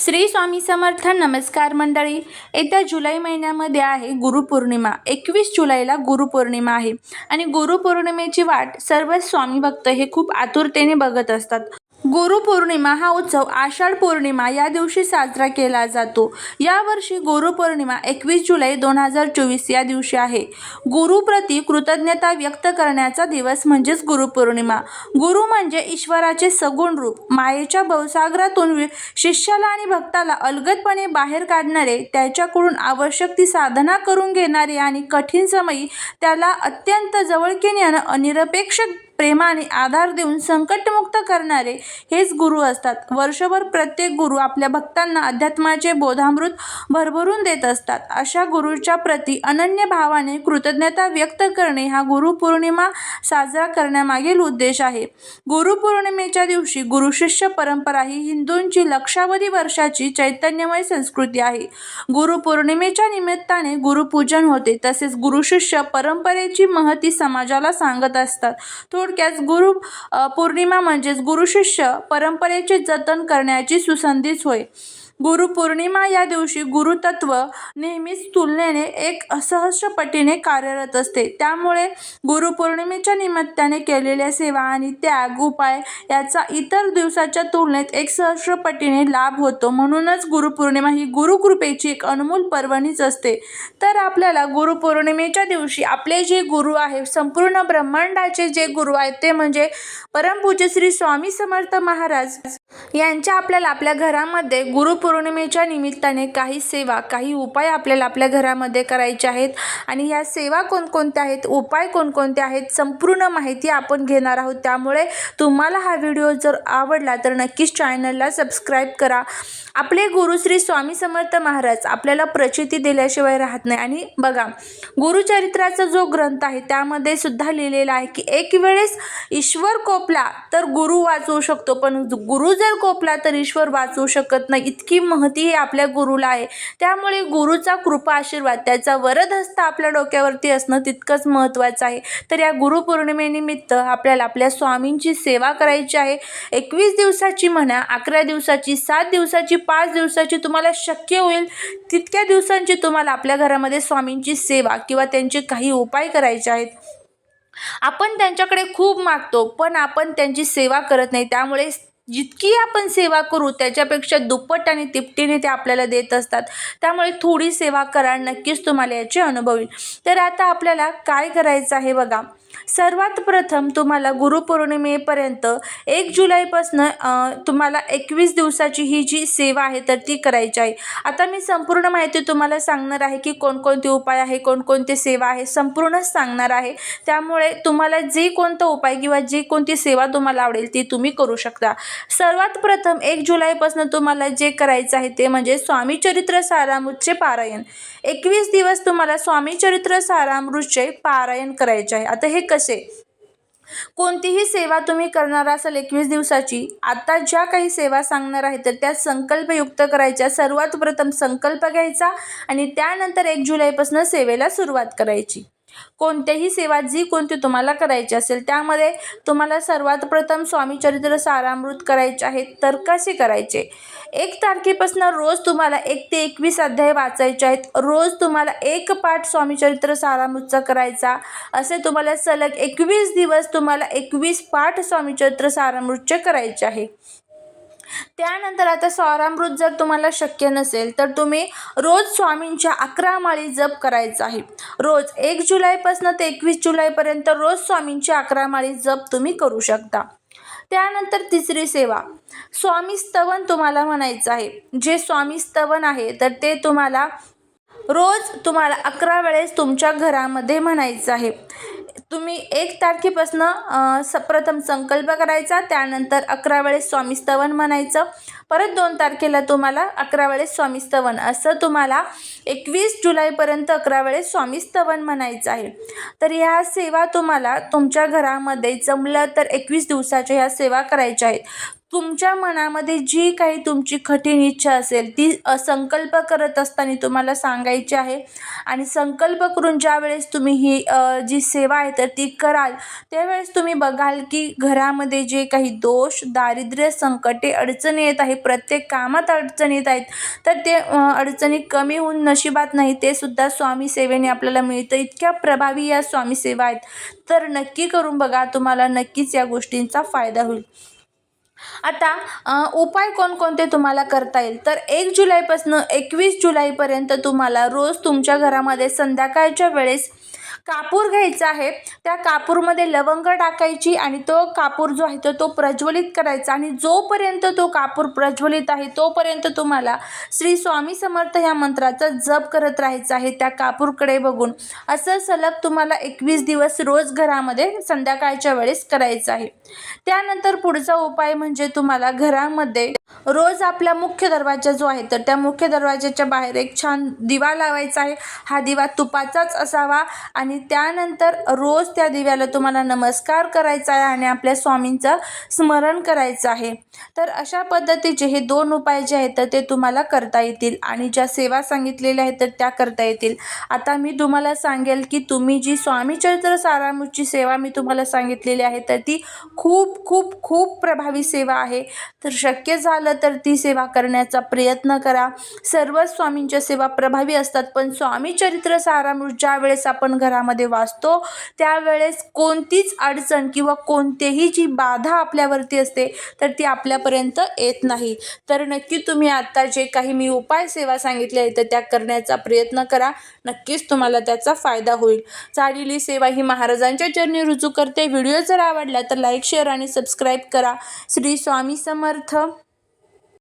श्री स्वामी समर्थ नमस्कार मंडळी. येत्या जुलै महिन्यामध्ये आहे गुरुपौर्णिमा. एकवीस जुलैला गुरुपौर्णिमा आहे. आणि गुरुपौर्णिमेची वाट सर्व स्वामी भक्त हे खूप आतुरतेने बघत असतात. गुरुपौर्णिमा हा उत्सव आषाढ पौर्णिमा या दिवशी साजरा केला जातो. यावर्षी गुरुपौर्णिमा एकवीस जुलै दोन हजार चोवीस या दिवशी आहे. गुरुप्रती कृतज्ञता व्यक्त करण्याचा दिवस म्हणजेच गुरुपौर्णिमा गुरु म्हणजे ईश्वराचे सगुण रूप. मायेच्या भवसागरातून शिष्याला आणि भक्ताला अलगदपणे बाहेर काढणारे त्याच्याकडून आवश्यक ती साधना करून घेणारे आणि कठीण समयी त्याला अत्यंत जवळकीने अनिरपेक्ष प्रेमाने आधार देऊन संकटमुक्त करणारे हेच गुरु असतात. वर्षभर प्रत्येक गुरु आपल्या भक्तांना अध्यात्माचे बोधामृत भरभरून देत असतात. अशा गुरुच्या प्रती अनन्य भावाने कृतज्ञता व्यक्त करणे हा गुरुपौर्णिमा साजरा करण्यामागील उद्देश आहे. गुरुपौर्णिमेच्या दिवशी गुरुशिष्य परंपरा ही हिंदूंची लक्षावधी वर्षाची चैतन्यमय संस्कृती आहे. गुरुपौर्णिमेच्या निमित्ताने गुरुपूजन होते. तसेच गुरुशिष्य परंपरेची महती समाजाला सांगत असतात. थोडक्यात गुरु पौर्णिमा म्हणजेच गुरुशिष्य परंपरेचे जतन करण्याची सुसंधीच होय. गुरुपौर्णिमा या दिवशी गुरुतत्व नेहमीच तुलनेने एक सहस्रपटीने कार्यरत असते. त्यामुळे गुरुपौर्णिमेच्या निमित्ताने केलेल्या सेवा आणि त्याग उपाय याचा इतर दिवसाच्या तुलनेत एक सहस्रपटीने लाभ होतो. म्हणूनच गुरुपौर्णिमा ही गुरुकृपेची एक अनमोल पर्वणीच असते. तर आपल्याला गुरुपौर्णिमेच्या दिवशी आपले जे गुरु आहे संपूर्ण ब्रह्मांडाचे जे गुरु आहेत ते म्हणजे परमपूज्य श्री स्वामी समर्थ महाराज. यांच्या आपल्याला आपल्या घरामध्ये गुरुपौर्णिमेच्या निमित्ताने काही सेवा काही उपाय आपल्याला आपल्या घरामध्ये करायचे आहेत. आणि ह्या सेवा कोणकोणत्या आहेत? उपाय कोणकोणते आहेत? संपूर्ण माहिती आपण घेणार आहोत. त्यामुळे तुम्हाला हा व्हिडिओ जर आवडला तर नक्कीच चॅनलला सबस्क्राईब करा. आपले गुरु श्री स्वामी समर्थ महाराज आपल्याला प्रचिती दिल्याशिवाय राहत नाही. आणि बघा गुरुचरित्राचा जो ग्रंथ आहे त्यामध्ये सुद्धा लिहिलेला आहे की एक वेळेस ईश्वर कोपला तर गुरु वाचवू शकतो. पण गुरु जर कोपला तर ईश्वर वाचवू शकत नाही. इतकी महती ही आपल्या गुरुला आहे. त्यामुळे गुरुचा कृपा आशीर्वाद त्याचा वरद हस्त आपल्या डोक्यावरती असणं तितकंच महत्त्वाचं आहे. तर या गुरुपौर्णिमेनिमित्त आपल्याला आपल्या स्वामींची सेवा करायची आहे. एकवीस दिवसाची म्हणा अकरा दिवसाची सात दिवसाची पाच दिवसाची तुम्हाला शक्य होईल. तितक्या दिवसांची तुम्हाला आपल्या घरामध्ये स्वामींची सेवा किंवा त्यांचे काही उपाय करायचे आहेत. आपण त्यांच्याकडे खूप मागतो पण आपण त्यांची सेवा करत नाही. त्यामुळे जितकी आपण सेवा करू त्याच्यापेक्षा दुप्पट आणि तिपटीने ते आपल्याला देत असतात. त्यामुळे थोडी सेवा करा नक्कीच तुम्हाला याचे अनुभव येईल. तर आता आपल्याला काय करायचं आहे बघा. सर्वात प्रथम तुम्हाला गुरुपौर्णिमेपर्यंत एक जुलैपासनं तुम्हाला एकवीस दिवसाची ही जी सेवा आहे तर ती करायची आहे. आता मी संपूर्ण माहिती तुम्हाला सांगणार आहे की कोणकोणते उपाय आहे कोणकोणती सेवा आहे संपूर्णच सांगणार आहे. त्यामुळे तुम्हाला जे कोणता उपाय किंवा जी कोणती सेवा तुम्हाला आवडेल ती तुम्ही करू शकता. सर्वात प्रथम एक जुलैपासून तुम्हाला जे करायचं आहे ते म्हणजे स्वामी चरित्र सारामृतचे पारायण. एकवीस दिवस तुम्हाला स्वामी चरित्र सारामृतचे पारायण करायचे आहे. आता हे कसे कोणतीही सेवा तुम्ही करणार असाल एकवीस दिवसाची आता ज्या काही सेवा सांगणार आहे तर त्या संकल्पयुक्त करायच्या. सर्वात प्रथम संकल्प घ्यायचा आणि त्यानंतर एक जुलैपासून सेवेला सुरुवात करायची. कोणत्याही सेवा जी कोणती तुम्हाला करायची असेल त्यामध्ये तुम्हाला सर्वात प्रथम स्वामी चरित्र सारामृत करायचे आहेत तर कसे करायचे? एक तारखेपासून रोज तुम्हाला एक ते एकवीस अध्याय वाचायचे आहेत. रोज तुम्हाला एक पाठ स्वामी चरित्र सारामृतचा करायचा. असे तुम्हाला सलग एकवीस दिवस तुम्हाला एकवीस पाठ स्वामी चरित्र सारामृतचे करायचे आहे. त्यानंतर आता स्वारामृत जर तुम्हाला शक्य नसेल तर तुम्ही रोज स्वामींच्या अकरा माळी जप करायचा आहे. रोज एक जुलैपासून ते एकवीस जुलैपर्यंत रोज स्वामींची अकरा माळी जप तुम्ही करू शकता. त्यानंतर तिसरी सेवा. स्वामी स्तवन तुम्हाला म्हणायचं आहे. जे स्वामी स्तवन आहे तर ते तुम्हाला रोज तुम्हाला अकरा वेळेस तुमच्या घरामध्ये म्हणायचं आहे. तुम्ही एक तारखेपासनं सप्रथम संकल्प करायचा त्यानंतर अकरा वेळेस स्वामीस्तवन म्हणायचं. परत दोन तारखेला तुम्हाला अकरा वेळेस स्वामीस्तवन असं तुम्हाला एकवीस जुलैपर्यंत अकरा वेळेस स्वामीस्तवन म्हणायचं आहे. तर ह्या सेवा तुम्हाला तुमच्या घरामध्ये जमलं तर एकवीस दिवसाच्या ह्या सेवा करायच्या आहेत. तुमच्या मनामध्ये जी काही तुमची कठीण इच्छा असेल ती संकल्प करत असताना तुम्हाला सांगायची आहे. आणि संकल्प करून ज्यावेळेस तुम्ही ही जी सेवा आहे तर ती कराल त्यावेळेस तुम्ही बघाल की घरामध्ये जे काही दोष दारिद्र्य संकटे अडचणी येत आहे प्रत्येक कामात अडचणी येत आहेत तर ते अडचणी कमी होऊन नशिबात नाही ते सुद्धा स्वामी सेवेने आपल्याला मिळतं. इतक्या प्रभावी या स्वामी सेवा आहेत. तर नक्की करून बघा तुम्हाला नक्कीच या गोष्टींचा फायदा होईल. आता उपाय कोणकोणते तुम्हाला करता येईल? तर एक जुलैपासनं एकवीस जुलैपर्यंत तुम्हाला रोज तुमच्या घरामध्ये संध्याकाळच्या वेळेस कापूर घ्यायचा आहे त्या कापूरमध्ये लवंग टाकायची आणि तो कापूर जो आहे तो तो प्रज्वलित करायचा आणि जोपर्यंत तो कापूर प्रज्वलित आहे तोपर्यंत तुम्हाला श्री स्वामी समर्थ ह्या मंत्राचा जप करत राहायचा आहे त्या कापूरकडे बघून. असं सलग तुम्हाला एकवीस दिवस रोज घरामध्ये संध्याकाळच्या वेळेस करायचं आहे. त्यानंतर पुढचा उपाय म्हणजे तुम्हाला घरामध्ये रोज आपला मुख्य दरवाजा जो आहे तर त्या मुख्य दरवाजाच्या बाहेर एक छान दिवा लावायचा आहे. हा दिवा तुपाचाच असावा आणि आणि त्यानंतर रोज त्या दिव्याला तुम्हाला नमस्कार करायचा आहे आणि आपल्या स्वामींचं स्मरण करायचं आहे. तर अशा पद्धतीचे हे दोन उपाय जे आहेत तर ते तुम्हाला करता येतील आणि ज्या सेवा सांगितलेल्या आहेत तर त्या करता येतील. आता मी तुम्हाला सांगेल की तुम्ही जी स्वामीचरित्र सारामूची सेवा मी तुम्हाला सांगितलेली आहे तर ती खूप खूप खूप प्रभावी सेवा आहे. तर शक्य झालं तर ती सेवा करण्याचा प्रयत्न करा. सर्व स्वामींच्या सेवा प्रभावी असतात पण स्वामी चरित्र सारामृत ज्या वेळेस आपण घरामध्ये वाचतो त्यावेळेस कोणतीच अडचण किंवा कोणतेही जी बाधा आपल्यावरती असते तर ती आपल्यापर्यंत येत नाही. तर नक्की तुम्ही आत्ता जे काही मी उपाय सेवा सांगितल्या आहे तर त्या करण्याचा प्रयत्न करा. नक्कीच तुम्हाला त्याचा फायदा होईल. झालेली सेवा ही महाराजांच्या चरणी रुजू करते. व्हिडिओ जर आवडला तर लाईक शेअर आणि सबस्क्राईब करा. श्री स्वामी समर्थ.